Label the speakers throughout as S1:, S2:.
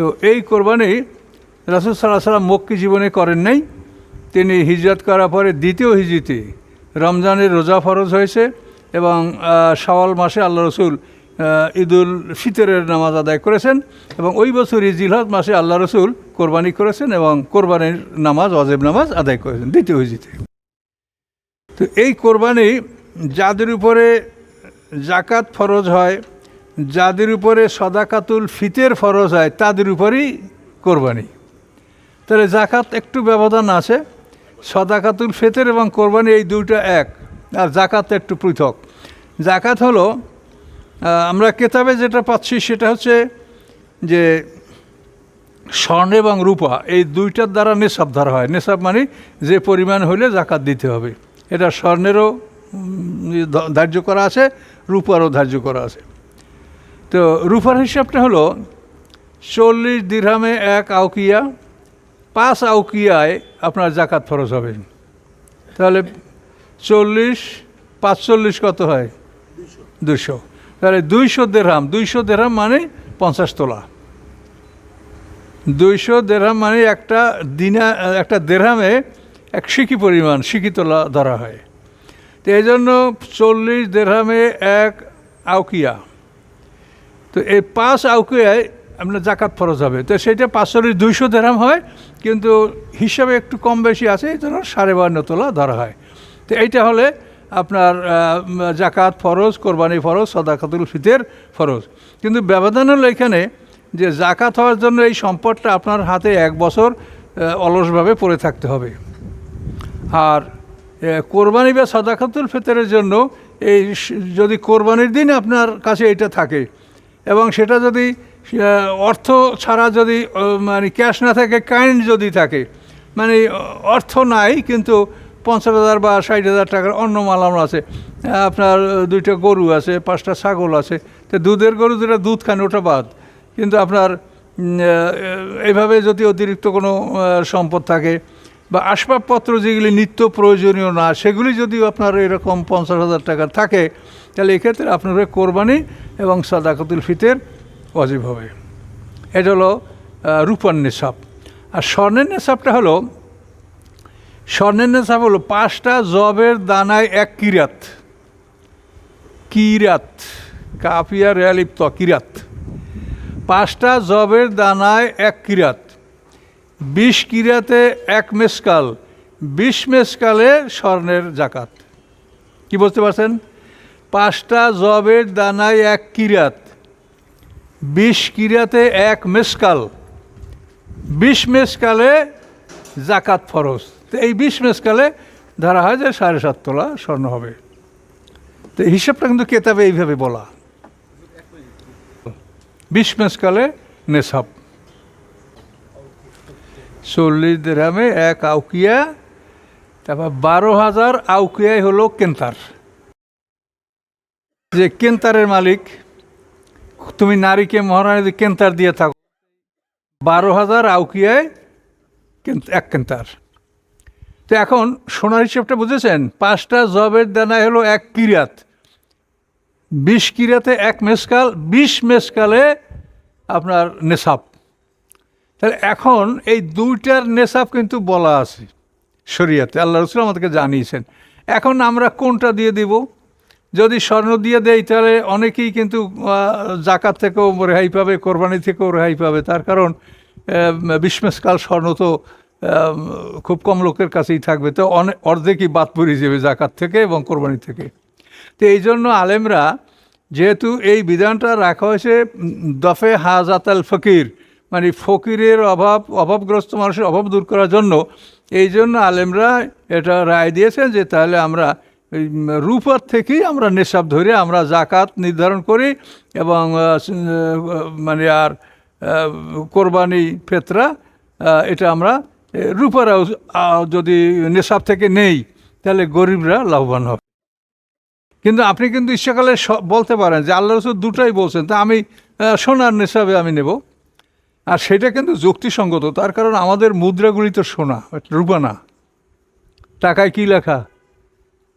S1: তো এই কোরবানি রাসুল সাল্লাহ সাল্লাম মক্কি জীবনে করেন নাই। তিনি হিজরত করার পরে দ্বিতীয় হিজরিতে রমজানের রোজা ফরজ হয়েছে এবং আহ, শাওয়াল মাসে আল্লাহ রসুল ঈদুল ফিতরের নামাজ আদায় করেছেন এবং ওই বছর জিলহজ মাসে আল্লাহ রসুল কোরবানি করেছেন এবং কোরবানির নামাজ অজেব নামাজ আদায় করেছেন দ্বিতীয় হিজরিতে। তো এই কোরবানি যাদের উপরে জাকাত ফরজ হয় যাদের উপরে সদাকাতুল ফিতের ফরজ হয়, তাদের উপরেই কোরবানি। তাহলে জাকাত একটু ব্যবধান আছে, সদাকাতুল ফিতের এবং কোরবানি এই দুইটা এক, আর জাকাত একটু পৃথক। জাকাত হলো আমরা কেতাবে যেটা পাচ্ছি সেটা হচ্ছে যে স্বর্ণ এবং রূপা, এই দুইটার দ্বারা নেশাব ধরা হয়। নেশাব মানে যে পরিমাণ হলে জাকাত দিতে হবে। এটা স্বর্ণেরও ধার্য করা আছে, রূপারও ধার্য করা আছে। তো রুফার হিসাবটা হলো চল্লিশ দিরহামে এক আউকিয়া, পাঁচ আউকিয়ায় আপনার জাকাত ফরজ হবে। তাহলে চল্লিশ, পাঁচচল্লিশ কত হয়? দুশো তাহলে দুইশো দেড়হাম দুইশো দেড়হাম মানে পঞ্চাশ তোলা। দুইশো দেড়হাম মানে একটা দিনা, একটা দেড়হামে এক সিকি পরিমাণ সিকি তোলা ধরা হয়। তো এই জন্য চল্লিশ দেড়হামে এক আউকিয়া তো এই পাঁচ আউকিয়ায় আপনার জাকাত ফরজ হবে। তো সেটা পাঁচচল্লিশ দুইশো দেড়হাম হয়, কিন্তু হিসাবে একটু কম বেশি আছে, এই জন্য সাড়ে বান্ন তোলা ধরা হয়। তো এইটা হলে আপনার জাকাত ফরজ, কোরবানি ফরজ, সদাকাতুল ফিতের ফরজ। কিন্তু ব্যবধান হলো এখানে যে জাকাত হওয়ার জন্য এই সম্পদটা আপনার হাতে এক বছর অলসভাবে পড়ে থাকতে হবে। আর কোরবানি বা সদাকাতুল ফিতরের জন্য এই যদি কোরবানির দিন আপনার কাছে এটা থাকে এবং সেটা যদি অর্থ ছাড়া যদি মানে ক্যাশ না থাকে, কাইন্ড যদি থাকে মানে অর্থ নাই, কিন্তু পঞ্চাশ হাজার বা ষাট হাজার টাকার অন্য মালাম আছে আপনার দুইটা গরু আছে, পাঁচটা ছাগল আছে, তো দুধের গরু যেটা দুধ খান ওটা বাদ। কিন্তু আপনার এইভাবে যদি অতিরিক্ত কোনো সম্পদ থাকে, বা আসবাবপত্র যেগুলি নিত্য প্রয়োজনীয় না, সেগুলি যদি আপনার এরকম পঞ্চাশ হাজার টাকার থাকে তাহলে এক্ষেত্রে আপনার কোরবানি এবং সাদাকাতুল ফিতের অজীব হবে। এটা হলো রূপার নেশাব আর স্বর্ণের নেশাবটা হলো, স্বর্ণের নেশাব হলো পাঁচটা জবের দানায় এক কিরাত। কিরাত, কাফিয়া, রেয়ালিপ্ত, কিরাত। পাঁচটা জবের দানায় এক কিরাত। বিশ কিরাতে এক মেসকাল। বিশ মেসকালে স্বর্ণের জাকাত। কি বুঝতে পারছেন? পাঁচটা জবের দানায় এক কিরাত, বিশ কিরাতে এক মেসকাল, বিশ মেসকালে জাকাত ফরজ। তো এই বিশ মেসকালে ধরা হয় যে সাড়ে সাত তোলা স্বর্ণ হবে। তো হিসাবটা কিন্তু কেতাবে এইভাবে বলা। বিশ মেসকালে নেশাব। চল্লিশ দেরামে এক আউকিয়া, তারপর বারো হাজার আউকিয়াই হলো কেন্তার। যে কেন্তারের মালিক, তুমি নারীকে মহারানীদের কেন্তার দিয়ে থাকো। বারো হাজার আউকিয়ায় এক কেন্তার। তো এখন সোনার হিসেবটা বুঝেছেন? পাঁচটা জবের দানায় হলো এক কিরাত। বিশ কিরাতে এক মেসকাল, বিশ মেসকালে আপনার নেশাব। তাহলে এখন এই দুইটার নেশাব কিন্তু বলা আছে শরিয়াতে। আল্লাহ রসুল আমাদেরকে জানিয়েছেন। এখন আমরা কোনটা দিয়ে দিব? যদি স্বর্ণ দিয়ে দেয়, তাহলে অনেকেই কিন্তু জাকাত থেকেও রেহাই পাবে, কোরবানি থেকেও রেহাই পাবে। তার কারণ বিষ্মেশকাল স্বর্ণ তো খুব কম লোকের কাছেই থাকবে। তো অনেক অর্ধেকই বাদ পড়ে যাবে জাকাত থেকে এবং কোরবানি থেকে। তো এই জন্য আলেমরা, যেহেতু এই বিধানটা রাখা হয়েছে, দফে হাজাত আল ফকির মানে ফকিরের অভাব, অভাবগ্রস্ত মানুষের অভাব দূর করার জন্য, এই জন্য আলেমরা এটা রায় দিয়েছেন যে তাহলে আমরা রূপার থেকেই আমরা নেশাব ধরে আমরা জাকাত নির্ধারণ করি এবং মানে আর কোরবানি ফেতরা এটা আমরা রূপারাও যদি নেশাব থেকে নেই, তাহলে গরিবরা লাভবান হবে। কিন্তু আপনি কিন্তু ইচ্ছাকালে বলতে পারেন যে আল্লাহ রসুল দুটাই বলছেন, তা আমি সোনার নেশাবে আমি নেব। আর সেটা কিন্তু যুক্তিসঙ্গত, তার কারণ আমাদের মুদ্রাগুলি তো সোনা রূপা না টাকায় কি লেখা?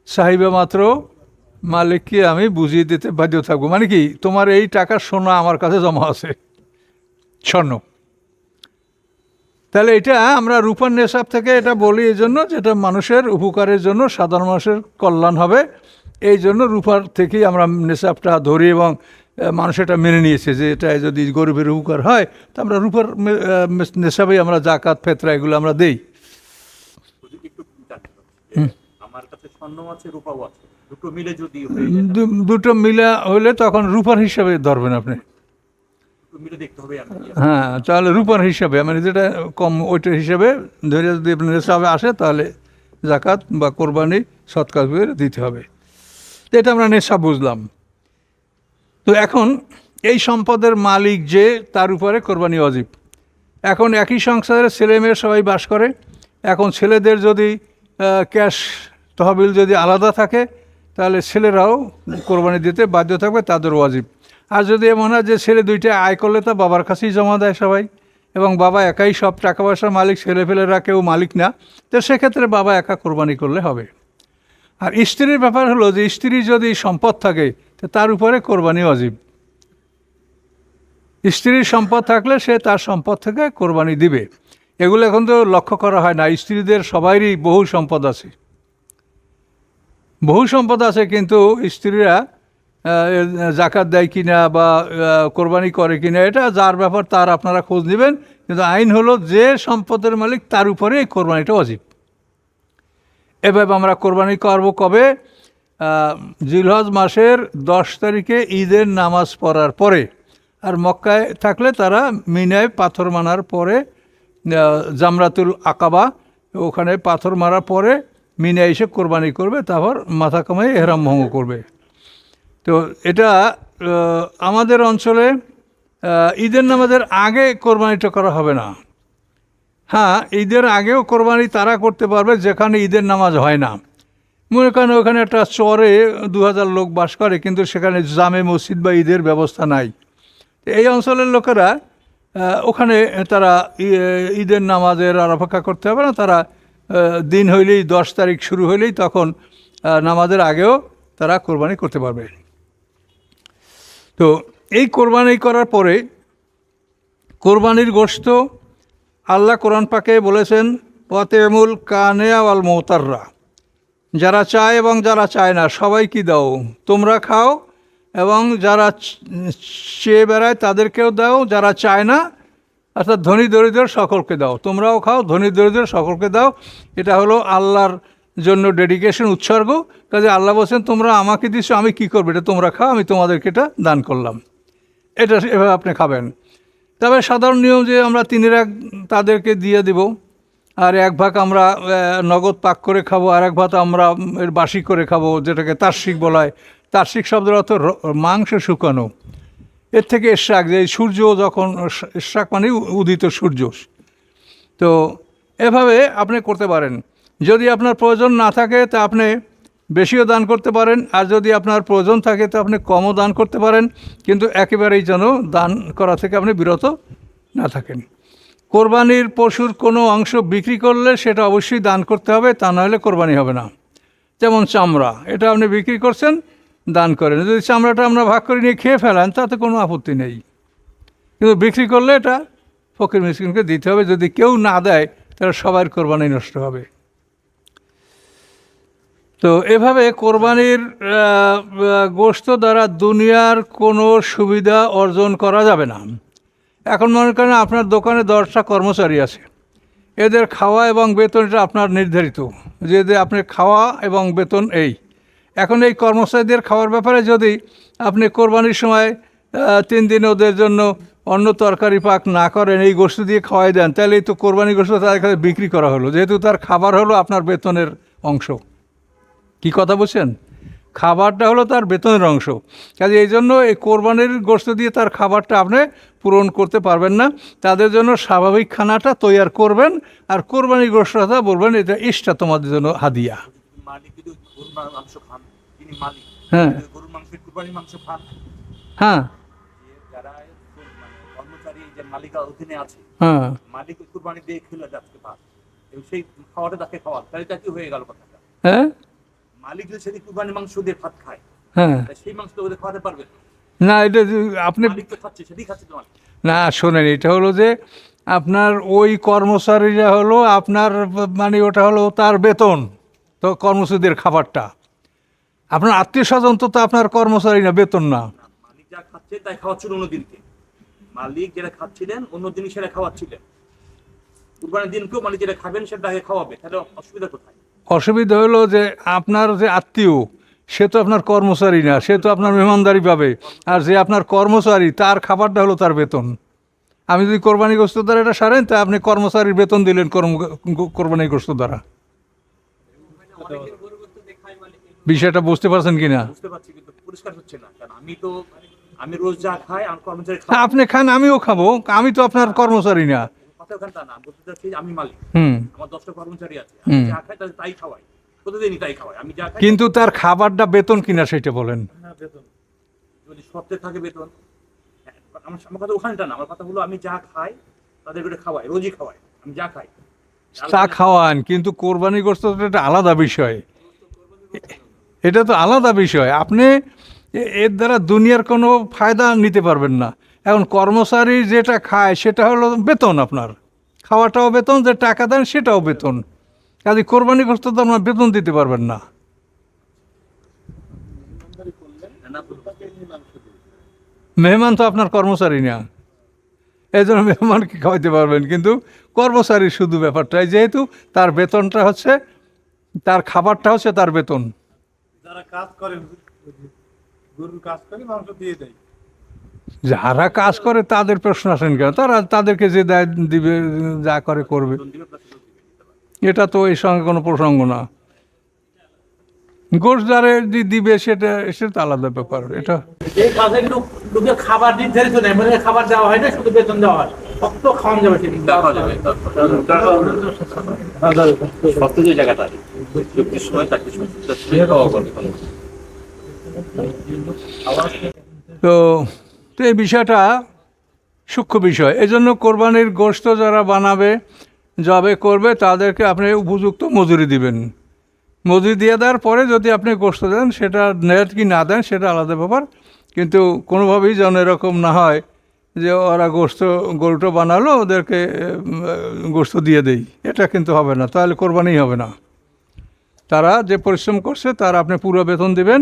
S1: সাহিবা মাত্র, মালিককে আমি বুঝিয়ে দিতে বাধ্য থাকব। মানে কি, তোমার এই টাকার সোনা আমার কাছে জমা আছে, স্বর্ণ। তাহলে এটা আমরা রূপার নেশাব থেকে এটা বলি এই জন্য যেটা মানুষের উপকারের জন্য, সাধারণ মানুষের কল্যাণ হবে। এই জন্য রূপার থেকেই আমরা নেশাবটা ধরি এবং মানুষ এটা মেনে নিয়েছে যে এটা যদি গরিবের উপকার হয়, তো আমরা রূপার নেশাবেই আমরা জাকাত, ফেতরা এগুলো আমরা দেই।
S2: যদি কাছে স্বর্ণ আছে রূপাও আছে দুটো মিলে যদি
S1: দুটো মিলা হলে তখন রূপার হিসাবে ধরবেন আপনি। হ্যাঁ তাহলে রূপার হিসাবে মানে যেটা কম ওইটার হিসাবে ধরে যদি আপনার হিসাবে আসে তাহলে জাকাত বা কোরবানি সৎকার করে দিতে হবে। তো এটা আমরা নেশা বুঝলাম। তো এখন এই সম্পদের মালিক যে তার উপরে কোরবানি অজীব। এখন একই সংসারে ছেলে মেয়ে সবাই বাস করে। এখন ছেলেদের যদি ক্যাশ তহবিল যদি আলাদা থাকে, তাহলে ছেলেরাও কোরবানি দিতে বাধ্য থাকবে, তাদের ওয়াজিব। আর যদি এমন হয় যে ছেলে দুইটা আয় করলে তা বাবার কাছেই জমা দেয় সবাই, এবং বাবা একাই সব টাকা পয়সার মালিক ছেলে ফেলেরা কেউ মালিক না, তো সেক্ষেত্রে বাবা একা কোরবানি করলে হবে। আর স্ত্রীর ব্যাপার হলো যে স্ত্রীর যদি সম্পদ থাকে, তো তার উপরে কোরবানি অজীব স্ত্রীর সম্পদ থাকলে সে তার সম্পদ থেকে কোরবানি দিবে। এগুলো এখন তো লক্ষ্য করা হয় না, স্ত্রীদের সবারই বহু সম্পদ আছে। বহু সম্পদ আছে, কিন্তু স্ত্রীরা জাকাত দেয় কিনা বা কোরবানি করে কিনা, এটা যার ব্যাপার তার আপনারা খোঁজ নেবেন। কিন্তু আইন হলো যে সম্পদের মালিক তার উপরে এই কোরবানিটা অজীব এভাবে আমরা কোরবানি করব কবে? জিলহজ মাসের দশ তারিখে ঈদের নামাজ পড়ার পরে। আর মক্কায় থাকলে তারা মিনায় পাথর মানার পরে জামরাতুল আকাবা, ওখানে পাথর মারার পরে মিনায় এসে কোরবানি করবে, তারপর মাথা কামাই এহরাম ভঙ্গ করবে। তো এটা আমাদের অঞ্চলে ঈদের নামাজের আগে কোরবানিটা করা হবে না। হ্যাঁ ঈদের আগেও কোরবানি তারা করতে পারবে, যেখানে ঈদের নামাজ হয় না। মনে করেন ওখানে একটা চরে দু হাজার লোক বাস করে, কিন্তু সেখানে জামে মসজিদ বা ঈদের ব্যবস্থা নাই। এই অঞ্চলের লোকেরা ওখানে তারা ঈদের নামাজের আর অপেক্ষা করতে হবে না, তারা দিন হইলেই দশ তারিখ শুরু হইলেই তখন নামাজের আগেও তারা কোরবানি করতে পারবে তো এই কোরবানি করার পরে কোরবানির গোশত আল্লাহ কোরআন পাকে বলেছেন ওয়াতেমুল কানেয়া ওয়াল মোহতাররা যারা চায় এবং যারা চায় না সবাই কি দাও তোমরা খাও এবং যারা চেয়ে বেড়ায় তাদেরকেও দাও যারা চায় না অর্থাৎ ধনী দরিদ্র সকলকে দাও। তোমরাও খাও, ধনী দরিদ্র সকলকে দাও। এটা হলো আল্লাহর জন্য ডেডিকেশন উৎসর্গ। কাজে আল্লাহ বলছেন, তোমরা আমাকে দিচ্ছ আমি কি করব? এটা তোমরা খাও, আমি তোমাদেরকে এটা দান করলাম। এটা এভাবে আপনি খাবেন। তবে সাধারণ নিয়ম যে আমরা তিনের এক তাদেরকে দিয়ে দিব, আর এক ভাগ আমরা নগদ পাক করে খাব, আর এক ভাগ আমরা বাসি করে খাব, যেটাকে তার্শিক বলা হয়। তার্শিক শব্দের অর্থ মাংস শুকানো। এর থেকে এশাক যে সূর্য যখন এশাক মানে উদিত সূর্য। তো এভাবে আপনি করতে পারেন। যদি আপনার প্রয়োজন না থাকে, তা আপনি বেশিও দান করতে পারেন। আর যদি আপনার প্রয়োজন থাকে, তো আপনি কমও দান করতে পারেন। কিন্তু একেবারেই যেন দান করা থেকে আপনি বিরত না থাকেন। কোরবানির পশুর কোনো অংশ বিক্রি করলে সেটা অবশ্যই দান করতে হবে, তা নাহলে কোরবানি হবে না। যেমন চামড়া, এটা আপনি বিক্রি করছেন দান করেন। যদি চামড়াটা আমরা ভাগ করে নিয়ে খেয়ে ফেলান, তাতে কোনো আপত্তি নেই। কিন্তু বিক্রি করলে এটা ফকির মিসকিনকে দিতে হবে। যদি কেউ না দেয়, তাহলে সবার কোরবানি নষ্ট হবে। তো এভাবে কোরবানির গোশত দ্বারা দুনিয়ার কোনো সুবিধা অর্জন করা যাবে না। এখন মনে করেন আপনার দোকানে দশটা কর্মচারী আছে। এদের খাওয়া এবং বেতন এটা আপনার নির্ধারিত। যে আপনার খাওয়া এবং বেতন এই। এখন এই কর্মচারীদের খাওয়ার ব্যাপারে যদি আপনি কোরবানির সময় তিন দিন ওদের জন্য অন্য তরকারি পাক না করেন, এই গোষ্ঠ দিয়ে খাওয়াই দেন, তাহলে এই তো কোরবানি গোষ্ঠ তার কাছে বিক্রি করা হলো। যেহেতু তার খাবার হলো আপনার বেতনের অংশ। কি কথা বলছেন? খাবারটা হলো তার বেতনের অংশ। কাজে এই জন্য এই কোরবানির গোষ্ঠ দিয়ে তার খাবারটা আপনি পূরণ করতে পারবেন না। তাদের জন্য স্বাভাবিক খানাটা তৈয়ার করবেন, আর কোরবানির গোস্তটা বলবেন, এটা ইষ্টা তোমাদের জন্য হাদিয়া।
S2: মাংস খান। তিনি মালিক।
S1: হ্যাঁ।
S2: গরুর মাংসের কুরবানির মাংস খান।
S1: হ্যাঁ।
S2: যারা মানে কর্মচারী যে মালিকার অধীনে আছে
S1: হ্যাঁ।
S2: মালিক কুরবানি দিয়ে খেলে যাচ্ছে ভাত। সেই খাওয়াটা তাকে খাওয়ান তাহলে তা কি হয়ে গেল কথাটা?
S1: হ্যাঁ।
S2: মালিক যদি সেদিন কুরবানির মাংস দিয়ে ভাত খায়
S1: হ্যাঁ।
S2: সেই মাংস তো ওদের খাওয়াতে পারবে না।
S1: এটা আপনি না শোনেন এটা হলো যে আপনার ওই কর্মচারীরা হলো আপনার মানে ওটা হলো তার বেতন। তো কর্মচারীদের খাবারটা। আপনার আত্মীয় স্বজন তো আপনার কর্মচারী না বেতন না।
S2: মালিক যা খাচ্ছে তাই খাওয়াচ্ছিল অন্যদিনকে মালিক যেটা খাচ্ছিলেন অন্য দিনই সেটা খাওয়াচ্ছিলেন। কুরবানির দিনকেও মালিক যেটা খাবেন সেটা আগে খাওয়াবে তাহলে অসুবিধা কোথায়?
S1: অসুবিধা হলো যে আপনার যে আত্মীয় সে তো আপনার কর্মচারী না সে তো আপনার মেহমানদারি পাবে। আর যে আপনার কর্মচারী তার খাবারটা হলো তার বেতন। আমি যদি কোরবানি গোস্ত দ্বারা এটা সারেন তা আপনি কর্মচারীর বেতন দিলেন কর্ম কোরবানি গোস্ত দ্বারা। বিষয়টা বুঝতে পারছেন কি না
S2: বুঝতে পারছি কিন্তু পরিষ্কার হচ্ছে না। কারণ আমি তো আমি রোজ যা খাই আমার কর্মচারী
S1: হ্যাঁ, আপনি খান আমিও খাব। আমি তো আপনার কর্মচারী না।
S2: কথা ওখানটা না বলতে চাচ্ছি আমি মালিক। আমার দশটা কর্মচারী আছে। আমি যা খাই তাদের তাই খাওয়াই। প্রতিদিনই তাই খাওয়াই। আমি যা খাই
S1: কিন্তু তার খাবারটা বেতন কিনা সেটা বলেন।
S2: যদি সপ্তাহে থাকে বেতন হ্যাঁ, আমার আমার কথা ওখানটা না। আমার কথা হলো আমি যা খাই তাদের করে খাওয়াই রোজই খাওয়াই। আমি যা খাই।
S1: তা খাওয়ান কিন্তু কোরবানি গোস্ত তো এটা আলাদা বিষয়। এটা তো আলাদা বিষয়। আপনি এর দ্বারা দুনিয়ার কোনো ফায়দা নিতে পারবেন না। এখন কর্মচারী যেটা খায় সেটা হলো বেতন আপনার। খাওয়াটাও বেতন যে টাকা দেন সেটাও বেতন। কাজে কোরবানি গোস্ত তো আপনার বেতন দিতে পারবেন না, মেহমান তো আপনার কর্মচারী না। এই জন্য মেহমানকে খাওয়াইতে পারবেন। কিন্তু কর্মচারীর শুধু ব্যাপারটাই যেহেতু তার বেতনটা হচ্ছে তার খাবারটা হচ্ছে তার বেতন।
S3: যারা কাজ করেন গরুর কাজ করে মাংস দিয়ে দেয়।
S1: যারা কাজ করে তাদের প্রশ্ন আসেন কেন? তারা তাদেরকে যে দেয় দিবে যা করে করবে। এটা তো এই সঙ্গে কোনো প্রসঙ্গ না। গোশ যারে দিবে সেটা সেটা তো আলাদা ব্যাপার এটা।
S4: এই কাজে লোক লোকে খাবার নির্ধারিত নেই মানে খাবার দেওয়া হয় না শুধু বেতন দেওয়া হয়। কত খাওয়ান যাবে সেদিন।
S2: দেখা যাবে সত্য যে জায়গাটা চব্বিশ সময় চাকরির সময় চাকরির খাওয়া করবে
S1: তো তো এই বিষয়টা সূক্ষ্ম বিষয়। এই জন্য কোরবানির গোশত যারা বানাবে যাবে করবে তাদেরকে আপনি উপযুক্ত মজুরি দিবেন। মজুরি দিয়ে দেওয়ার পরে যদি আপনি গোশত দেন, সেটা নেট কি না দেন, সেটা আলাদা ব্যাপার। কিন্তু কোনোভাবেই যেন এরকম না হয় যে ওরা গোশত, গরুটা বানালো, ওদেরকে গোশত দিয়ে দেই। এটা কিন্তু হবে না, তাহলে কোরবানি হবে না। তারা যে পরিশ্রম করছে, তার আপনি পুরো বেতন দিবেন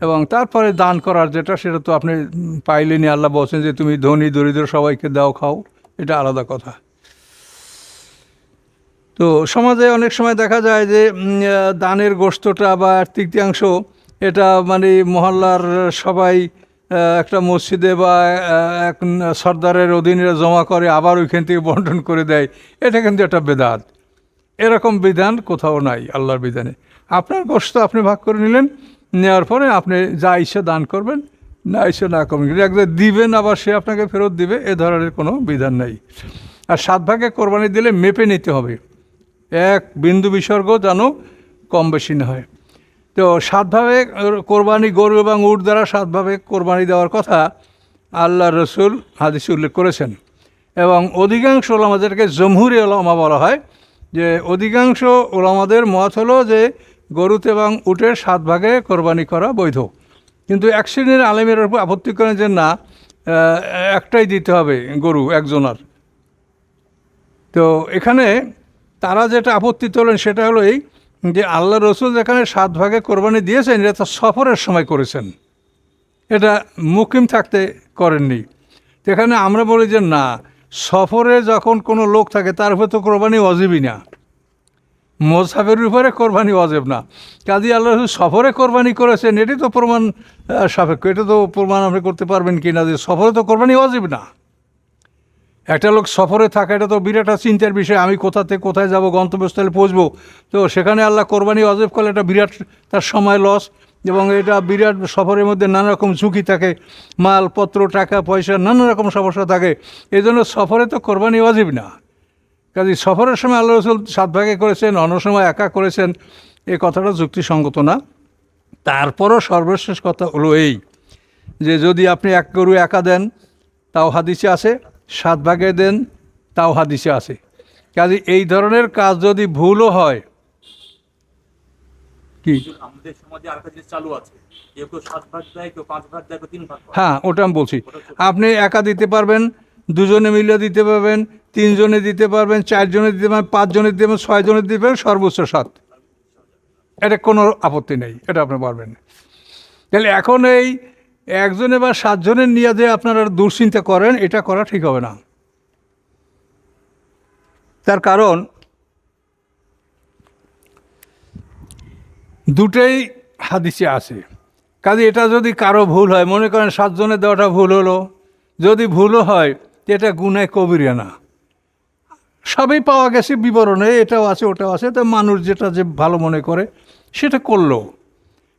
S1: এবং তারপরে দান করার যেটা, সেটা তো আপনি পাইলেনি আল্লাহ বলছেন যে, তুমি ধনী, দরিদ্র সবাইকে দাও, খাও। এটা আলাদা কথা। তো সমাজে অনেক সময় দেখা যায় যে দানের গোস্তটা বা তৃতীয়াংশ এটা মানে মহল্লার সবাই একটা মসজিদে বা এক সর্দারের অধীনে জমা করে আবার ওইখান থেকে বন্টন করে দেয়, এটা কিন্তু একটা বেদাত। এরকম বিধান কোথাও নাই আল্লাহর বিধানে। আপনার গোস্ত আপনি ভাগ করে নিলেন, নেওয়ার পরে আপনি যা ইচ্ছে দান করবেন, না ইচ্ছে না করবেন। কিন্তু একদম দিবেন, আবার সে আপনাকে ফেরত দিবে, এ ধরনের কোনো বিধান নাই। আর সাত ভাগে কোরবানি দিলে মেপে নিতে হবে। এক বিন্দু বিসর্গ যেন কম বেশি না হয়। তো সাতভাবে কোরবানি গরু এবং উট দ্বারা সাতভাবে কোরবানি দেওয়ার কথা আল্লাহ রসুল হাদিসে উল্লেখ করেছেন। এবং অধিকাংশ ওলামাদেরকে জমহুরি ওলামা বলা হয় যে অধিকাংশ ওলামাদের মত হলো যে গরুতে এবং উটের সাত ভাগে কোরবানি করা বৈধ। কিন্তু এক শ্রেণির আলেমের উপর আপত্তি করেন যে না একটাই দিতে হবে গরু, একজনার। তো এখানে তারা যেটা আপত্তি তোলেন সেটা হলো এই যে আল্লাহ রসুল যেখানে সাত ভাগে কোরবানি দিয়েছেন, এটা তো সফরের সময় করেছেন। এটা মুকিম থাকতে করেননি। এখানে আমরা বলি যে না, সফরে যখন কোনো লোক থাকে, তার উপরে তো কোরবানি অজীবই না। মোসাফের উপরে কোরবানি অজেব না। কাজী আল্লাহ রসুল সফরে কোরবানি করেছেন, এটি তো প্রমাণ সাপেক্ষ। এটা তো প্রমাণ আপনি করতে পারবেন কি না যে সফরে তো কোরবানি অজীব না। একটা লোক সফরে থাকা, এটা তো বিরাট চিন্তার বিষয়। আমি কোথা থেকে কোথায় যাব, গন্তব্যস্থলে পৌঁছবো? তো সেখানে আল্লাহ কোরবানি অজেব করলে এটা বিরাট তার সময় লস এবং এটা বিরাট সফরের মধ্যে নানা রকম ঝুঁকি থাকে, মালপত্র, টাকা, পয়সা নানা রকম সমস্যা থাকে। এই জন্য সফরে তো কোরবানি অজীব না। কাজে সফরের সময় আল্লাহ রসুল সাত ভাগে করেছেন, অন্য সময় একা করেছেন। এই কথাটা যুক্তিসঙ্গত না। তারপরও সর্বশেষ কথা হলো এই, যে যদি আপনি এক গরু একা দেন, তাও হাদিসে আছে সাত ভাগে দেন তাও হাদিসে আছে। কাজে এই ধরনের কাজ যদি ভুলও হয় কি?
S2: আমাদের সমাজে আরেকটা জিনিস চালু আছে। কেউ কেউ সাত ভাগ দেয় কেউ পাঁচ ভাগ দেয় কেউ তিন ভাগ
S1: হ্যাঁ ওটা আমি বলছি। আপনি একা দিতে পারবেন দুজনে মিলে দিতে পারবেন তিনজনে দিতে পারবেন চারজনে দিতে পারবেন পাঁচজনে দিতে পারবেন ছয়জনে দিতে পারবেন সর্বোচ্চ সাত। এটা কোনো আপত্তি নেই এটা আপনি পারবেন। তাহলে এখন এই একজনে বা সাতজনের নিয়ে যে আপনারা দুশ্চিন্তা করেন, এটা করা ঠিক হবে না। তার কারণ, দুটোই হাদিসে আছে। কাজে এটা যদি কারও ভুল হয়, মনে করেন সাতজনের দেওয়াটা ভুল হলো, যদি ভুলও হয়, তো এটা গুনায় কবিরা না। সবই পাওয়া গেছে বিবরণে, এটাও আছে, ওটাও আছে, তো মানুষ যেটা যে ভালো মনে করে, সেটা করল।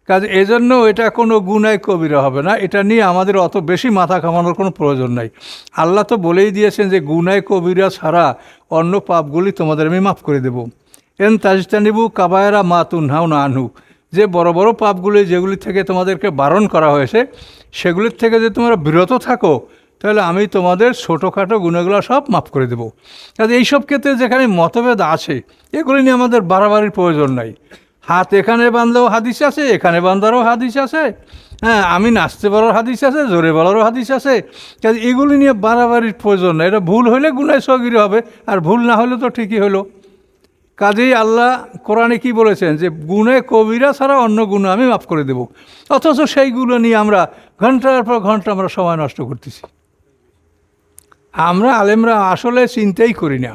S1: কাজে এজন্য এটা কোনো গুণায় কবিরা হবে না। এটা নিয়ে আমাদের অত বেশি মাথা কামানোর কোনো প্রয়োজন নাই। আল্লাহ তো বলেই দিয়েছেন যে গুনায় কবিরা ছাড়া অন্য পাপগুলি তোমাদের আমি মাফ করে দেব। এন তাজতানিবু কাবায়রা মা তুনহাও না আনহু। যে বড় বড় পাপগুলি যেগুলি থেকে তোমাদেরকে বারণ করা হয়েছে, সেগুলির থেকে যে তোমরা বিরত থাকো, তাহলে আমি তোমাদের ছোটোখাটো গুণাগুলো সব মাফ করে দেবো। কাজে এইসব ক্ষেত্রে যেখানে মতভেদ আছে, এগুলি নিয়ে আমাদের বাড়াবাড়ির প্রয়োজন নাই। হাত এখানে বাঁধলেও হাদিস আছে, এখানে বাঁধারও হাদিস আছে। হ্যাঁ আমি নাচতে বলার হাদিস আছে, জোরে বলারও হাদিস আছে। কাজে এগুলি নিয়ে বাড়াবাড়ির প্রয়োজন নাই এটা ভুল হলে গুনায় সগিরি হবে, আর ভুল না হলে তো ঠিকই হলো কাজেই আল্লাহ কোরআনে কি বলেছেন যে, গুণে কবিরা ছাড়া অন্য গুণ আমি মাফ করে দেব। অথচ সেইগুলো নিয়ে আমরা ঘণ্টার পর ঘণ্টা আমরা সময় নষ্ট করতেছি। আমরা আলেমরা আসলে চিন্তাই করি না।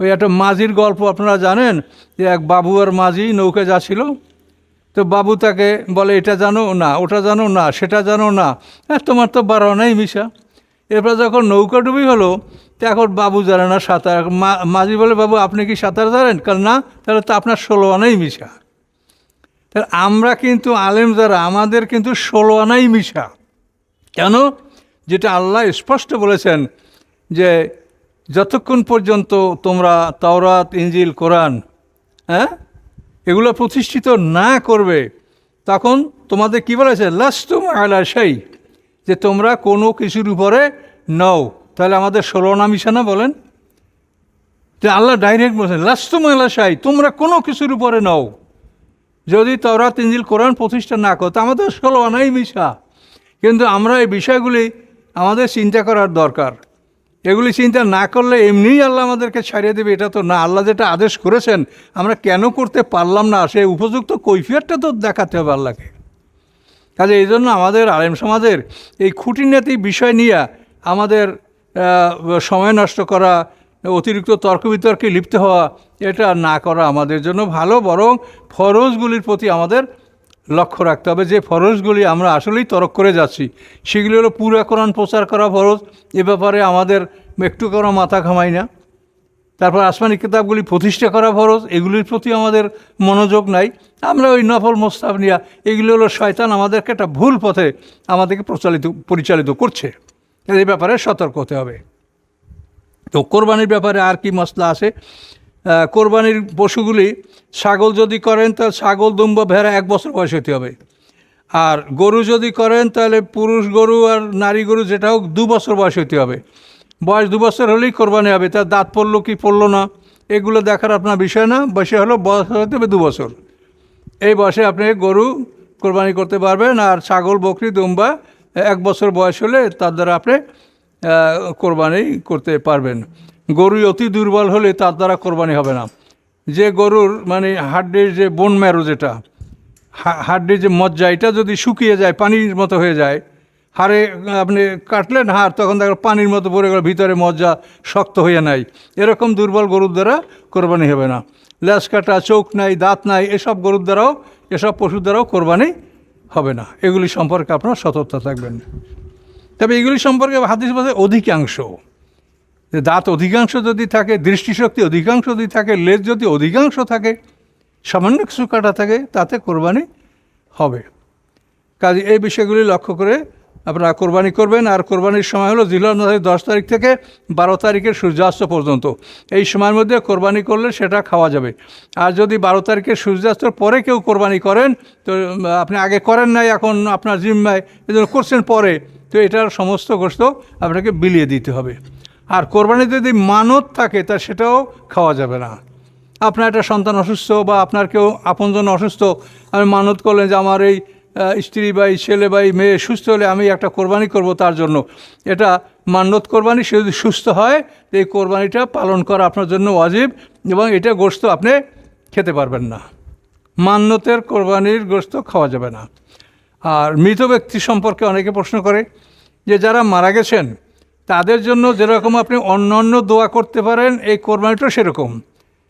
S1: ওই একটা মাঝির গল্প আপনারা জানেন, যে এক বাবু আর মাঝি নৌকা যাচ্ছিল। তো বাবু তাকে বলে, এটা জানো না, ওটা জানো না, সেটা জানো না। হ্যাঁ তোমার তো বারো নাই মিশা। এরপর যখন নৌকা ডুবি হলো তো এখন বাবু জানে না সাঁতার। মা- মাঝি বলে, বাবু, আপনি কি সাঁতার জানেন? কাল না, তাহলে তো আপনার ষোলো আনাই মিশা। তাহলে আমরা কিন্তু আলেম যারা, আমাদের কিন্তু ষোলো আনাই মিশা। কেন? যেটা আল্লাহ স্পষ্ট বলেছেন যে যতক্ষণ পর্যন্ত তোমরা তাওরাত ইঞ্জিল কোরআন হ্যাঁ এগুলো প্রতিষ্ঠিত না করবে, তখন তোমাদের কী বলেছে? লাস্তুম আলা সেই যে তোমরা কোনো কিছুর উপরে নও। তাহলে আমাদের ষোলো না মিশানা বলেন। যে আল্লাহ ডাইরেক্ট বলছেন লাস্তুম আলা সাই তোমরা কোনো কিছুর উপরে নও। যদি তোরা তিনজিল কোরআন প্রতিষ্ঠা না করতো আমাদের ষোলো আনাই মিশা। কিন্তু আমরা এই বিষয়গুলি আমাদের চিন্তা করার দরকার। এগুলি চিন্তা না করলে এমনিই আল্লাহ আমাদেরকে ছাড়িয়ে দেবে, এটা তো না। আল্লাহ যেটা আদেশ করেছেন, আমরা কেন করতে পারলাম না? সে উপযুক্ত কৈফিয়তটা তো দেখাতে হবে আল্লাহকে। কাজে এই জন্য আমাদের আলেম সমাজের এই খুঁটিনাটি বিষয় নিয়ে আমাদের সময় নষ্ট করা, অতিরিক্ত তর্ক বিতর্কে লিপ্ত হওয়া, এটা না করা আমাদের জন্য ভালো, বরং ফরজগুলির প্রতি আমাদের লক্ষ্য রাখতে হবে যে ফরজগুলি আমরা আসলেই তরক করে যাচ্ছি। সেগুলি হলো কোরআন প্রচার করা ফরজ, এ ব্যাপারে আমাদের একটু করা মাথা ঘামাই না। তারপর আসমানি কিতাবগুলি প্রতিষ্ঠা করা ফরজ, এগুলির প্রতি আমাদের মনোযোগ নাই। আমরা ওই নফল মোস্তাব নিয়া, এগুলি হলো শয়তান আমাদেরকে একটা ভুল পথে আমাদেরকে প্রচালিত, পরিচালিত করছে। এই ব্যাপারে সতর্ক হতে হবে। তো কোরবানির ব্যাপারে আর কি মশলা আছে? কোরবানির পশুগুলি ছাগল যদি করেন, তাহলে ছাগল দুম্ব ভেড়া এক বছর বয়স হতে হবে। আর গরু যদি করেন, তাহলে পুরুষ গরু আর নারী গরু যেটা হোক দু বছর বয়স হতে হবে। বয়স দু বছর হলেই কোরবানি হবে। তার দাঁত পড়ল কি পড়ল না, এগুলো দেখার আপনার বিষয় না। বয়সে হলো বয়স হতে হবে দু বছর। এই বয়সে আপনি গরু কোরবানি করতে পারবেন আর ছাগল, বকরি, দুম্বা এক বছর বয়স হলে তার দ্বারা আপনি কোরবানি করতে পারবেন। গরু অতি দুর্বল হলে তার দ্বারা কোরবানি হবে না। যে গরুর মানে হাড্ডির যে বোন ম্যারো যেটা হাড্ডির যে মজ্জা, এটা যদি শুকিয়ে যায়, পানির মতো হয়ে যায়, হাড়ে আপনি কাটলেন হাড়, তখন দেখো পানির মতো পড়ে গেল, ভিতরে মজ্জা শক্ত হয়ে নাই। এরকম দুর্বল গরুর দ্বারা কোরবানি হবে না। ল্যাস কাটা, চোখ নাই, দাঁত নাই, এসব গরুর দ্বারাও, এসব পশুর দ্বারাও কোরবানি হবে না। এগুলি সম্পর্কে আপনার সতর্কতা থাকবেন। তবে এগুলি সম্পর্কে হাদিস বলতে অধিকাংশ। যে দাঁত অধিকাংশ যদি থাকে, দৃষ্টিশক্তি অধিকাংশ যদি থাকে, লেজ যদি অধিকাংশ থাকে, সামান্য কিছু কাটা থাকে, তাতে কোরবানি হবে। কাজে এই বিষয়গুলি লক্ষ্য করে আপনারা কোরবানি করবেন। আর কোরবানির সময় হলো জিলার দশ তারিখ থেকে বারো তারিখের সূর্যাস্ত পর্যন্ত। এই সময়ের মধ্যে কোরবানি করলে সেটা খাওয়া যাবে। আর যদি বারো তারিখের সূর্যাস্তর পরে কেউ কোরবানি করেন, তো আপনি আগে করেন নাই, এখন আপনার জিম্মায় এজন্য করছেন পরে, তো এটার সমস্ত গোস্ত আপনাকে বিলিয়ে দিতে হবে। আর কোরবানি যদি মানত থাকে, তা সেটাও খাওয়া যাবে না। আপনার একটা সন্তান অসুস্থ বা আপনার কেউ আপনজন অসুস্থ, আমি মানত করলেন যে আমার এই স্ত্রী বাই ছেলে বাই মেয়ে সুস্থ হলে আমি একটা কোরবানি করব তার জন্য। এটা মান্যত কোরবানি, সে যদি সুস্থ হয় এই কোরবানিটা পালন করা আপনার জন্য অজীব এবং এটা গোস্ত আপনি খেতে পারবেন না। মান্যতের কোরবানির গোস্ত খাওয়া যাবে না। আর মৃত ব্যক্তি সম্পর্কে অনেকে প্রশ্ন করে যে যারা মারা গেছেন তাদের জন্য যেরকম আপনি অন্য অন্য দোয়া করতে পারেন, এই কোরবানিটা সেরকম।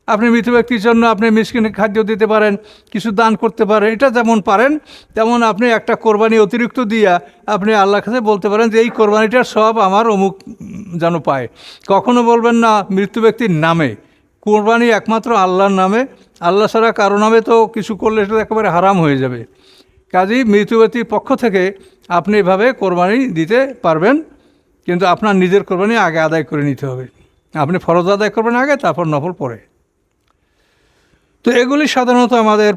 S1: আপনি মৃত ব্যক্তির জন্য আপনি মিসকিনে খাদ্য দিতে পারেন, কিছু দান করতে পারেন, এটা যেমন পারেন, তেমন আপনি একটা কোরবানি অতিরিক্ত দিয়া আপনি আল্লাহর কাছে বলতে পারেন যে, এই কোরবানিটার সব আমার অমুক যেন পায়। কখনো বলবেন না মৃত্যু ব্যক্তির নামে। কোরবানি একমাত্র আল্লাহর নামে। আল্লাহ ছাড়া কারও নামে তো কিছু করলে সেটা একেবারে হারাম হয়ে যাবে। কাজেই মৃত্যু ব্যক্তির পক্ষ থেকে আপনি এভাবে কোরবানি দিতে পারবেন। কিন্তু আপনার নিজের কোরবানি আগে আদায় করে নিতে হবে। আপনি ফরজ আদায় করবেন আগে তারপর নফল পরে। তো এগুলি সাধারণত আমাদের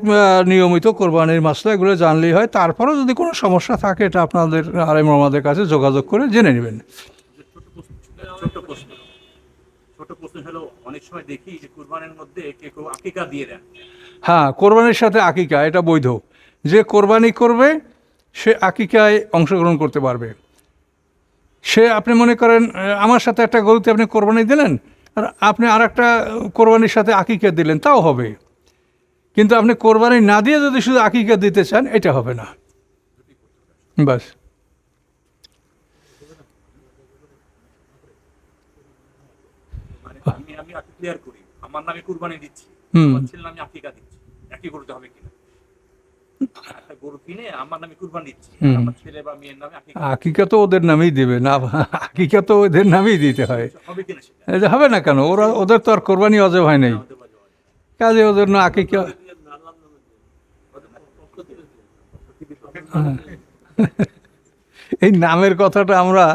S1: নিয়মিত কোরবানির মাসলা এগুলো জানলেই হয়। তারপরেও যদি কোনো সমস্যা থাকে এটা আপনাদের আলেম আমাদের কাছে যোগাযোগ করে জেনে নেবেন।
S2: ছোট প্রশ্ন। ছোট প্রশ্ন হলো অনেক সময় দেখি যে কুরবানের মধ্যে কে কেউ আকিকা দিয়ে দেন
S1: হ্যাঁ কোরবানির সাথে আকিকা এটা বৈধ। যে কোরবানি করবে সে আকিকায় অংশগ্রহণ করতে পারবে। সে আপনি মনে করেন আমার সাথে একটা গরুতে আপনি কোরবানি দিলেন আর আপনি আর একটা কোরবানির সাথে আকিকা দিলেন তাও হবে। কিন্তু আপনি কোরবানি না দিয়ে যদি শুধু আকিকা দিতে চান এটা হবে না। বাস।
S2: মানে আমি আমি ক্লিয়ার করি। আমার নামে কুরবানি দিচ্ছি আমার ছেলের নামে আকিকা দিচ্ছি। একই করতে হবে কিনা? গরু কিনে আমার নামে কুরবানি দিচ্ছি। আমার ছেলে বা মেয়ের নামে আকিকা।
S1: তো ওদের নামেই দেবে না আকিকা তো ওদের নামেই দিতে হয়। এটা হবে না কেন? ওরা ওদের তো আর কোরবানি অজব হয় নাই। কাজে ওদের না আকিকা এই নামের কথাটা আমরা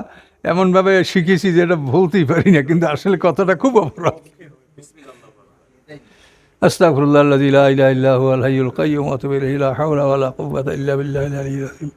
S1: এমনভাবে শিখেছি যে এটা বলতেই পারি না কিন্তু আসলে কথাটা খুব অপরাধ। Estağfirullah la ilahe illallah huvel hayyul kayyum ve etûbü ileyhi la havle ve la kuvvete illa billahil aliyyil azim.